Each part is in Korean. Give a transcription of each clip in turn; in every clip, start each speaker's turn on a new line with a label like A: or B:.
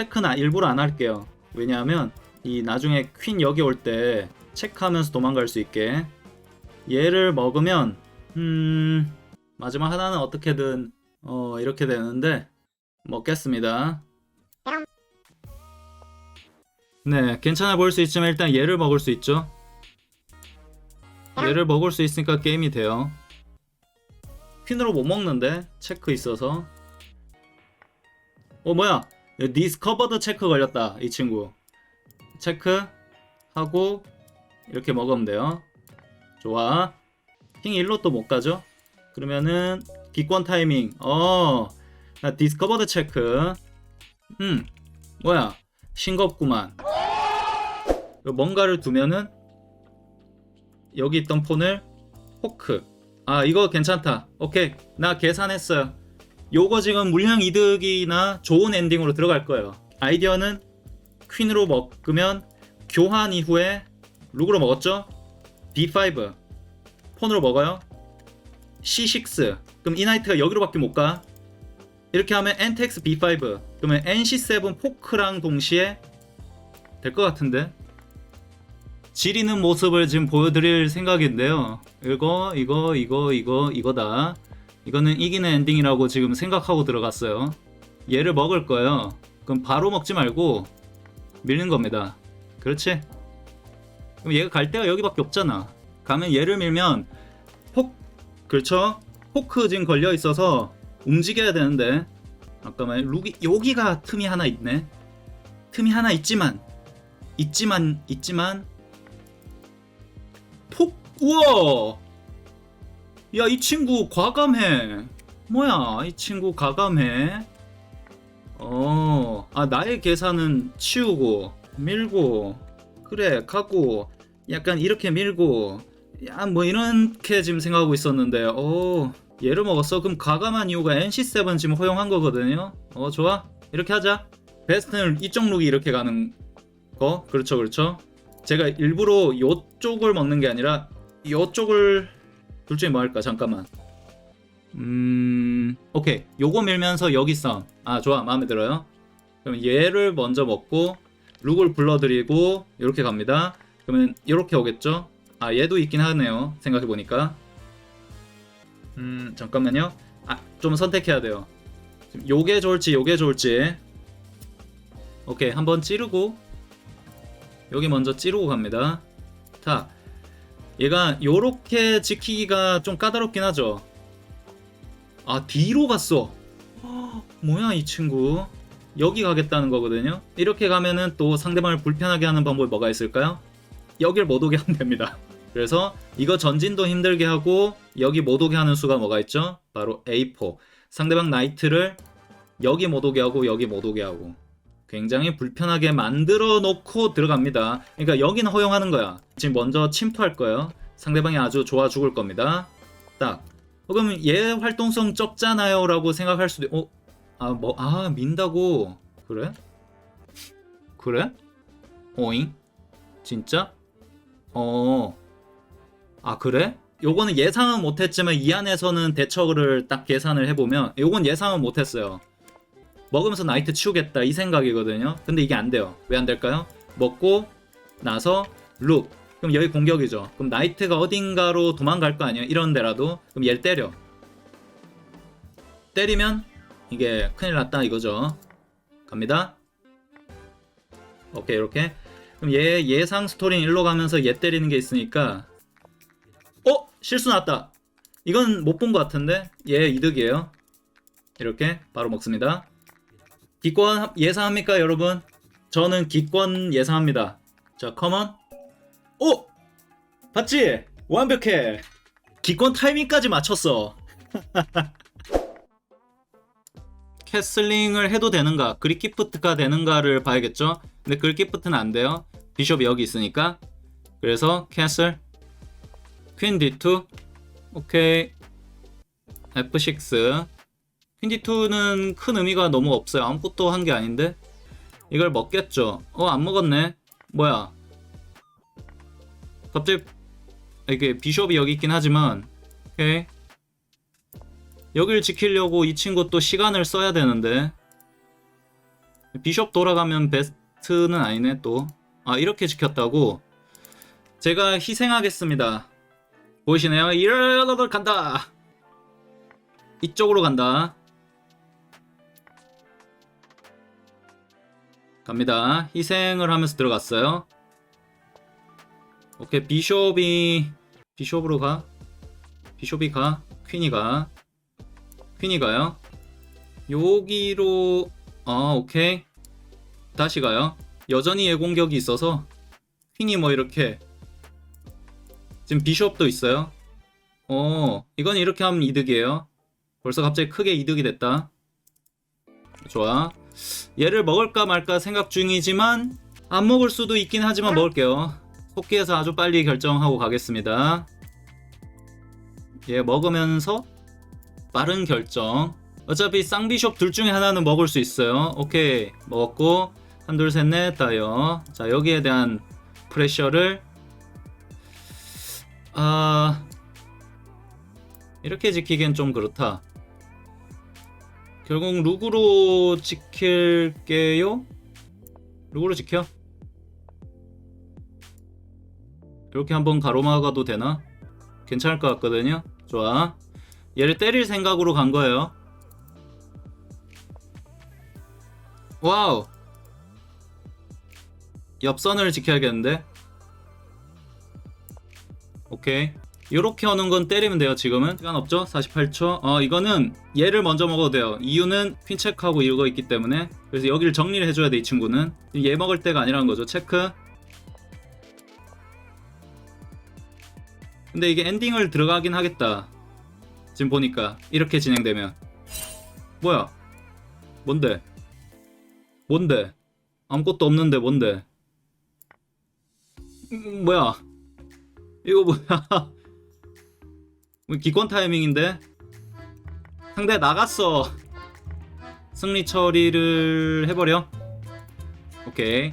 A: 체크는 일부러 안 할게요. 왜냐하면 이 나중에 퀸 여기 올 때 체크하면서 도망갈 수 있게 얘를 먹으면 음 마지막 하나는 어떻게든 어 이렇게 되는데 먹겠습니다. 네, 괜찮아 보일 수 있지만 일단 얘를 먹을 수 있죠. 얘를 먹을 수 있으니까 게임이 돼요. 퀸으로 못 먹는데 체크 있어서. 어 뭐야? 디스커버드 체크 걸렸다 이 친구. 체크 하고 이렇게 먹으면 돼요. 좋아. 킹 1로 또 못 가죠? 그러면은 기권 타이밍. 어. 나 디스커버드 체크. 음. 뭐야? 싱겁구만. 뭔가를 두면은 여기 있던 폰을 포크. 아, 이거 괜찮다. 오케이. 나 계산했어요. 요거 지금 물량 이득이나 좋은 엔딩으로 들어갈 거예요. 아이디어는 퀸으로 먹으면 교환 이후에 룩으로 먹었죠? B5 폰으로 먹어요. C6 그럼 이 나이트가 여기로밖에 못 가. 이렇게 하면 NTX B5 그러면 NC7 포크랑 동시에 될 것 같은데 지리는 모습을 지금 보여드릴 생각인데요. 이거 이거 이거 이거 이거다. 이거는 이기는 엔딩이라고 지금 생각하고 들어갔어요. 얘를 먹을 거예요. 그럼 바로 먹지 말고 밀는 겁니다. 그렇지? 그럼 얘가 갈 데가 여기밖에 없잖아. 가면 얘를 밀면 폭 그렇죠? 포크 지금 걸려 있어서 움직여야 되는데 잠깐만 룩이 여기가 틈이 하나 있네. 틈이 하나 있지만 있지만 있지만 폭 우와 야 이 친구 과감해. 뭐야 이 친구 과감해? 어 아 나의 계산은 치우고 밀고 그래 가고 약간 이렇게 밀고. 야 뭐 이렇게 지금 생각하고 있었는데 어 얘를 먹었어? 그럼 과감한 이유가 NC7 지금 허용한 거거든요. 어 좋아. 이렇게 하자. 베스트는 이쪽 룩이 이렇게 가는 거. 그렇죠 그렇죠. 제가 일부러 요쪽을 먹는 게 아니라 요쪽을 둘 중에 뭐 할까? 잠깐만. 음 오케이. 요거 밀면서 여기 싸움. 아 좋아. 마음에 들어요. 그럼 얘를 먼저 먹고 룩을 불러드리고 이렇게 갑니다. 그러면 이렇게 오겠죠? 아 얘도 있긴 하네요. 생각해보니까. 음 잠깐만요. 아 좀 선택해야 돼요. 지금 요게 좋을지 요게 좋을지. 오케이. 한번 찌르고 여기 먼저 찌르고 갑니다. 자 얘가 요렇게 지키기가 좀 까다롭긴 하죠. 아 뒤로 갔어. 헉, 뭐야 이 친구? 여기 가겠다는 거거든요. 이렇게 가면은 또 상대방을 불편하게 하는 방법이 뭐가 있을까요? 여길 못 오게 하면 됩니다. 그래서 이거 전진도 힘들게 하고 여기 못 오게 하는 수가 뭐가 있죠? 바로 A4 상대방 나이트를 여기 못 오게 하고 여기 못 오게 하고 굉장히 불편하게 만들어 놓고 들어갑니다. 그러니까 여기는 허용하는 거야. 지금 먼저 침투할 거예요. 상대방이 아주 좋아 죽을 겁니다. 딱. 어, 그러면 얘 활동성 적잖아요 라고 생각할 수도 어? 아 뭐 아 민다고 그래? 그래? 오잉? 진짜? 어. 아 그래? 요거는 예상은 못했지만 이 안에서는 대처를 딱 계산을 해보면 요건 예상은 못했어요. 먹으면서 나이트 치우겠다 이 생각이거든요. 근데 이게 안 돼요. 왜 안 될까요? 먹고 나서 룩. 그럼 여기 공격이죠. 그럼 나이트가 어딘가로 도망갈 거 아니에요? 이런 데라도. 그럼 얘를 때려. 때리면 이게 큰일 났다 이거죠. 갑니다. 오케이 이렇게. 그럼 얘 예상 스토리는 일로 가면서 얘 때리는 게 있으니까 어? 실수 났다. 이건 못 본 것 같은데 얘 이득이에요. 이렇게 바로 먹습니다. 기권 예상합니까, 여러분? 저는 기권 예상합니다. 자, 컴온. 오! 봤지? 완벽해. 기권 타이밍까지 맞췄어. 캐슬링을 해도 되는가, 그리키프트가 되는가를 봐야겠죠? 근데 그리키프트는 안 돼요. 비숍이 여기 있으니까. 그래서 캐슬, 퀸 D2, 오케이, F6, 퀸디2는 큰 의미가 너무 없어요. 아무것도 한 게 아닌데? 이걸 먹겠죠? 어, 안 먹었네. 뭐야? 갑자기, 이게 비숍이 여기 있긴 하지만, 오케이. 여길 지키려고 이 친구 또 시간을 써야 되는데. 비숍 돌아가면 베스트는 아니네 또. 아 이렇게 지켰다고. 제가 희생하겠습니다. 보이시나요? 이러러 간다. 이쪽으로 간다. 갑니다. 희생을 하면서 들어갔어요. 오케이 비숍이 비숍으로 가. 비숍이 가. 퀸이 가. 퀸이 가요. 여기로 아 오케이 다시 가요. 여전히 예공격이 있어서 퀸이 뭐 이렇게 지금 비숍도 있어요. 어 이건 이렇게 하면 이득이에요. 벌써 갑자기 크게 이득이 됐다. 좋아. 얘를 먹을까 말까 생각 중이지만 안 먹을 수도 있긴 하지만 먹을게요. 토끼에서 아주 빨리 결정하고 가겠습니다. 얘 먹으면서 빠른 결정. 어차피 쌍비숍 둘 중에 하나는 먹을 수 있어요. 오케이 먹었고 한 둘 셋 넷 다요. 자 여기에 대한 프레셔를 아 이렇게 지키기엔 좀 그렇다. 결국 룩으로 지킬게요. 룩으로 지켜. 이렇게 한번 가로막아도 되나? 괜찮을 것 같거든요. 좋아. 얘를 때릴 생각으로 간 거예요. 와우. 옆선을 지켜야겠는데. 오케이. 요렇게 오는 건 때리면 돼요, 지금은. 시간 없죠? 48초. 어, 이거는 얘를 먼저 먹어도 돼요. 이유는 퀸 체크하고 이거 있기 때문에. 그래서 여기를 정리를 해줘야 돼, 이 친구는. 얘 먹을 때가 아니라는 거죠. 체크. 근데 이게 엔딩을 들어가긴 하겠다. 지금 보니까. 이렇게 진행되면. 뭐야? 뭔데? 뭔데? 아무것도 없는데 뭔데? 음, 뭐야? 이거 뭐야? 뭐 기권 타이밍인데? 상대 나갔어. 승리 처리를 해버려. 오케이.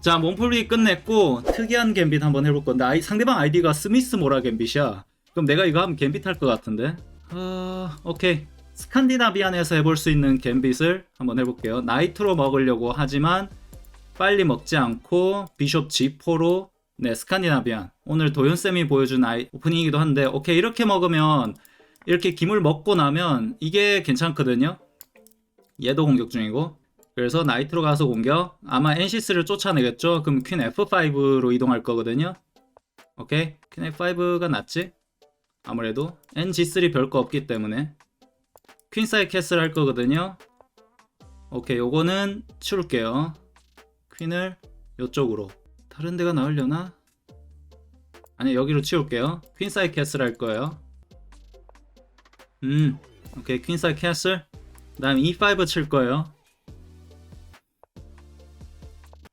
A: 자, 몸풀기 끝냈고 특이한 갬빗 한번 해볼 건데 아이, 상대방 아이디가 스미스 모라 갬빗이야. 그럼 내가 이거 하면 갬빗 할 것 같은데. 아, 오케이. 스칸디나비안에서 해볼 수 있는 갬빗을 한번 해볼게요. 나이트로 먹으려고 하지만 빨리 먹지 않고 비숍 G4로 네 스칸디나비안 오늘 도윤쌤이 보여준 아이 오프닝이기도 한데 오케이 이렇게 먹으면 이렇게 김을 먹고 나면 이게 괜찮거든요. 얘도 공격 중이고 그래서 나이트로 가서 공격 아마 NC3를 쫓아내겠죠. 그럼 퀸 F5로 이동할 거거든요. 오케이 퀸 F5가 낫지? 아무래도 NG3 별거 없기 때문에 퀸사이 캐슬 할 거거든요. 오케이, 요거는 치울게요. 퀸을 요쪽으로. 다른 데가 나으려나? 아니, 여기로 치울게요. 퀸사이 캐슬 할 거예요. 음, 오케이, 퀸사이 캐슬. 그 다음 E5 칠 거예요.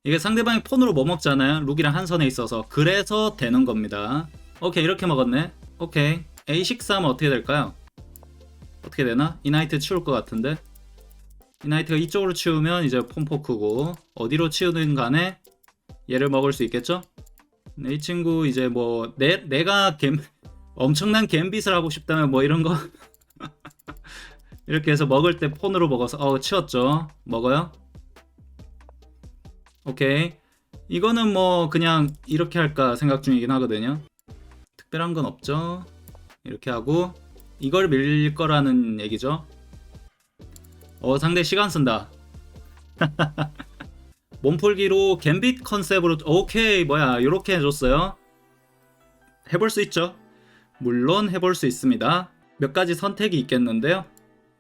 A: 이게 상대방이 폰으로 뭐 먹잖아요. 룩이랑 한 선에 있어서. 그래서 되는 겁니다. 오케이, 이렇게 먹었네. 오케이. A6 하면 어떻게 될까요? 어떻게 되나? 이나이트 치울 것 같은데 이나이트가 이쪽으로 치우면 이제 폼포크고 어디로 치우든 간에 얘를 먹을 수 있겠죠? 네, 이 친구 이제 뭐 내, 내가 갬 엄청난 갬빗을 하고 싶다면 뭐 이런 거 이렇게 해서 먹을 때 폰으로 먹어서 어 치웠죠 먹어요 오케이 이거는 뭐 그냥 이렇게 할까 생각 중이긴 하거든요 특별한 건 없죠 이렇게 하고 이걸 밀릴 거라는 얘기죠. 어, 상대 시간 쓴다. 몸풀기로 갬빗 컨셉으로 오케이 뭐야 이렇게 해줬어요. 해볼 수 있죠. 물론 해볼 수 있습니다. 몇 가지 선택이 있겠는데요.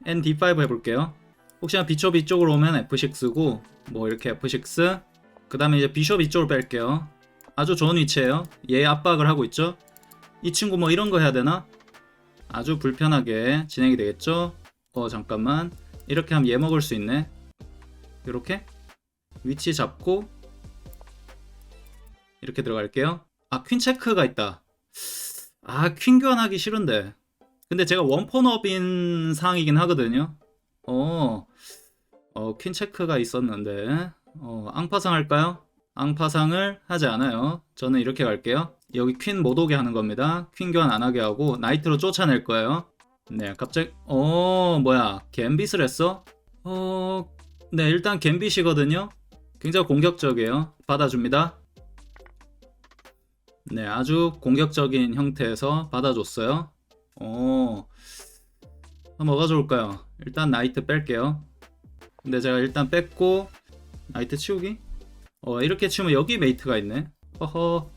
A: ND5 해볼게요. 혹시나 비숍 이쪽으로 오면 F6고 뭐 이렇게 F6 그 다음에 이제 비숍 이쪽으로 뺄게요. 아주 좋은 위치에요. 얘 압박을 하고 있죠. 이 친구 뭐 이런 거 해야 되나? 아주 불편하게 진행이 되겠죠? 어 잠깐만 이렇게 하면 얘 먹을 수 있네 이렇게 위치 잡고 이렇게 들어갈게요 아 퀸 체크가 있다 아 퀸 교환하기 싫은데 근데 제가 원폰업인 상황이긴 하거든요 어, 어, 퀸 체크가 있었는데 어, 앙파상 할까요? 앙파상을 하지 않아요. 저는 이렇게 갈게요. 여기 퀸 못 오게 하는 겁니다. 퀸 교환 안 하게 하고 나이트로 쫓아낼 거예요. 네, 갑자기 어 뭐야 갬빗을 했어? 어 네, 일단 갬빗이거든요. 굉장히 공격적이에요. 받아줍니다. 네, 아주 공격적인 형태에서 받아줬어요. 오, 아, 뭐가 좋을까요? 일단 나이트 뺄게요. 근데 제가 일단 뺐고 나이트 치우기? 어, 이렇게 치우면 여기 메이트가 있네. 허허.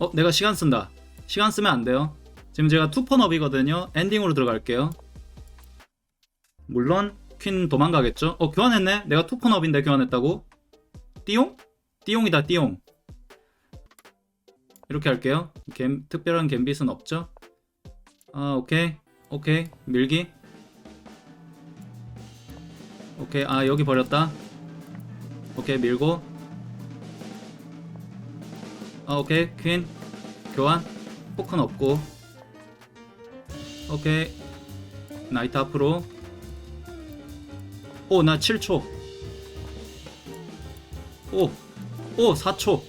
A: 어, 내가 시간 쓴다. 시간 쓰면 안 돼요. 지금 제가 투펀업이거든요. 엔딩으로 들어갈게요. 물론 퀸 도망가겠죠? 어, 교환했네? 내가 투펀업인데 교환했다고? 띠용? 띠용이다, 띠용. 이렇게 할게요. 갬, 특별한 갬빗은 없죠? 아, 오케이. 오케이. 밀기. 오케이. 아, 여기 버렸다. 오케이, 밀고. 아, 오케이. 퀸. 교환. 포크는 없고. 오케이. 나이트 앞으로. 오, 나 7초. 오, 오, 4초.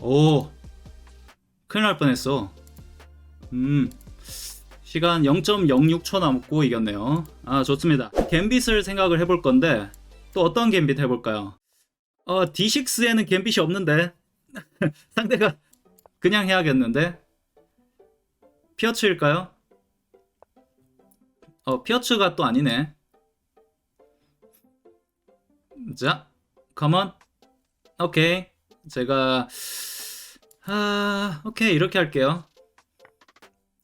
A: 오, 큰일 날 뻔했어. 음, 시간 0.06초 남고 이겼네요. 아, 좋습니다. 갬빗을 생각을 해볼 건데, 또 어떤 갬빗 해볼까요? 어, D6에는 갬빗이 없는데, 상대가 그냥 해야겠는데, 피어츠일까요? 어, 피어츠가 또 아니네. 자, 컴온. 오케이. 제가 아, 오케이. 이렇게 할게요.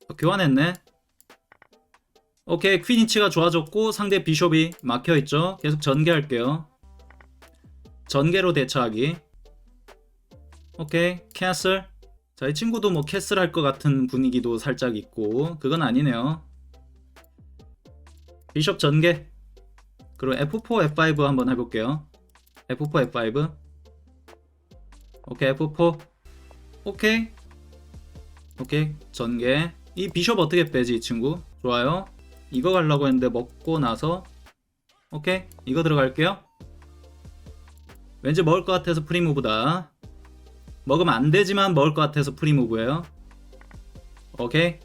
A: 어, 교환했네. 오케이. 퀸이치가 좋아졌고 상대 비숍이 막혀 있죠. 계속 전개할게요. 전개로 대처하기. 오케이. 캐슬. 자, 이 친구도 뭐 캐슬 할 것 같은 분위기도 살짝 있고 그건 아니네요. 비숍 전개. 그리고 F4, F5 한번 해볼게요. F4, F5. 오케이, F4. 오케이. 오케이, 전개. 이 비숍 어떻게 빼지, 이 친구? 좋아요. 이거 가려고 했는데 먹고 나서 오케이, 이거 들어갈게요. 왠지 먹을 것 같아서 프리무브다. 먹으면 안 되지만 먹을 것 같아서 프리무브예요. 오케이.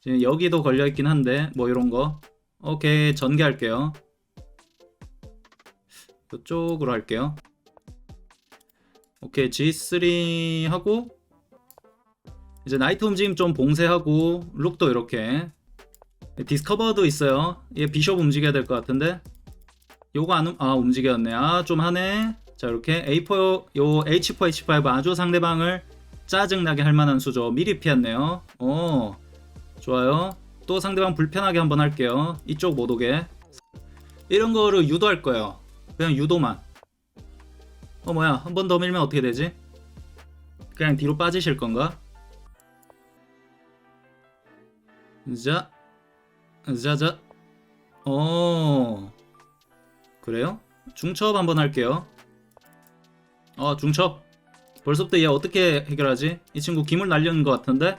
A: 지금 여기도 걸려 있긴 한데 뭐 이런 거. 오케이, 전개할게요. 이쪽으로 할게요. 오케이, G3 하고 이제 나이트 움직임 좀 봉쇄하고 룩도 이렇게 디스커버도 있어요. 얘 비숍 움직여야 될 것 같은데 요거 안, 움- 아 움직였네. 아 좀 하네. 자 이렇게 A4 요 H4 H5 아주 상대방을 짜증나게 할 만한 수죠. 미리 피했네요. 오 좋아요. 또 상대방 불편하게 한번 할게요. 이쪽 못 오게. 이런 거를 유도할 거예요. 그냥 유도만. 어 뭐야 한 번 더 밀면 어떻게 되지? 그냥 뒤로 빠지실 건가? 자, 자자. 어, 그래요? 중첩 한번 할게요. 어, 중첩. 벌써부터 얘 어떻게 해결하지? 이 친구 기물 날리는 것 같은데?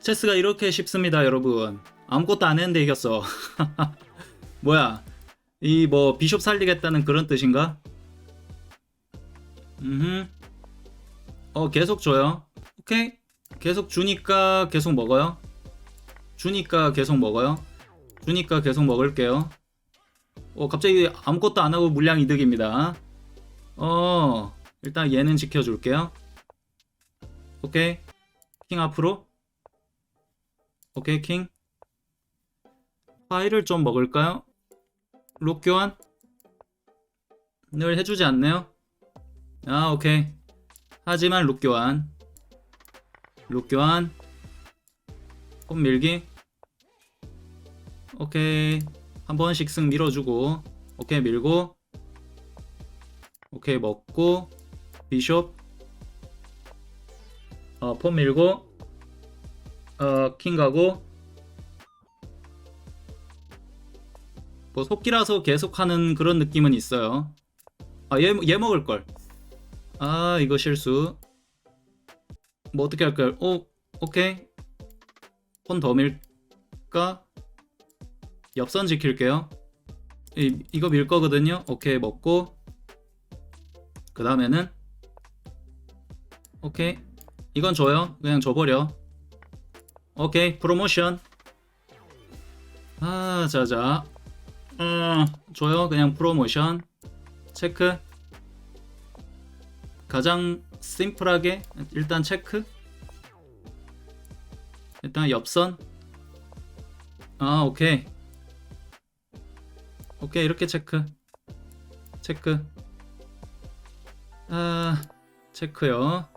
A: 체스가 이렇게 쉽습니다, 여러분. 아무것도 안 했는데 이겼어. 뭐야? 이 뭐 비숍 살리겠다는 그런 뜻인가? 음. 어, 계속 줘요. 오케이. 계속 주니까 계속 먹어요. 주니까 계속 먹어요. 주니까 계속 먹을게요. 어, 갑자기 아무것도 안 하고 물량 이득입니다. 어, 일단 얘는 지켜줄게요. 오케이. 킹 앞으로. 오케이, 킹. 파이를 좀 먹을까요? 록 교환? 늘 해주지 않네요. 아, 오케이. 하지만 룩 교환. 룩 교환. 꽃 밀기. 오케이. 한 번씩 쓱 밀어주고. 오케이, 밀고. 오케이, 먹고. 비숍. 어, 폰 밀고. 어, 킹 가고. 뭐, 속기라서 계속하는 그런 느낌은 있어요. 아, 얘, 얘 먹을걸. 아, 이거 실수. 뭐, 어떻게 할까요? 오, 오케이. 폰 더 밀까? 옆선 지킬게요. 이, 이거 밀 거거든요. 오케이, 먹고. 그 다음에는, 오케이. 이건 줘요. 그냥 줘버려. 오케이 프로모션. 아 자자. 음 줘요. 그냥 프로모션. 체크. 가장 심플하게 일단 체크. 일단 옆선. 아 오케이. 오케이 이렇게 체크. 체크. 아 체크요.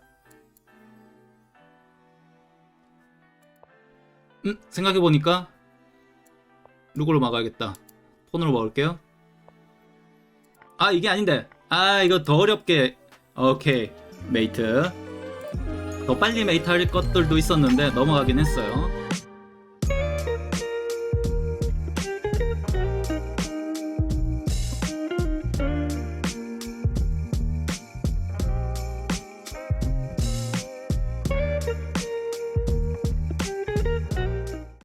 A: 음, 생각해보니까 루그로 막아야겠다. 폰으로 먹을게요. 아, 이게 아닌데. 아, 이거 더 어렵게. 오케이. 메이트. 더 빨리 메이트 할 것들도 있었는데 넘어가긴 했어요.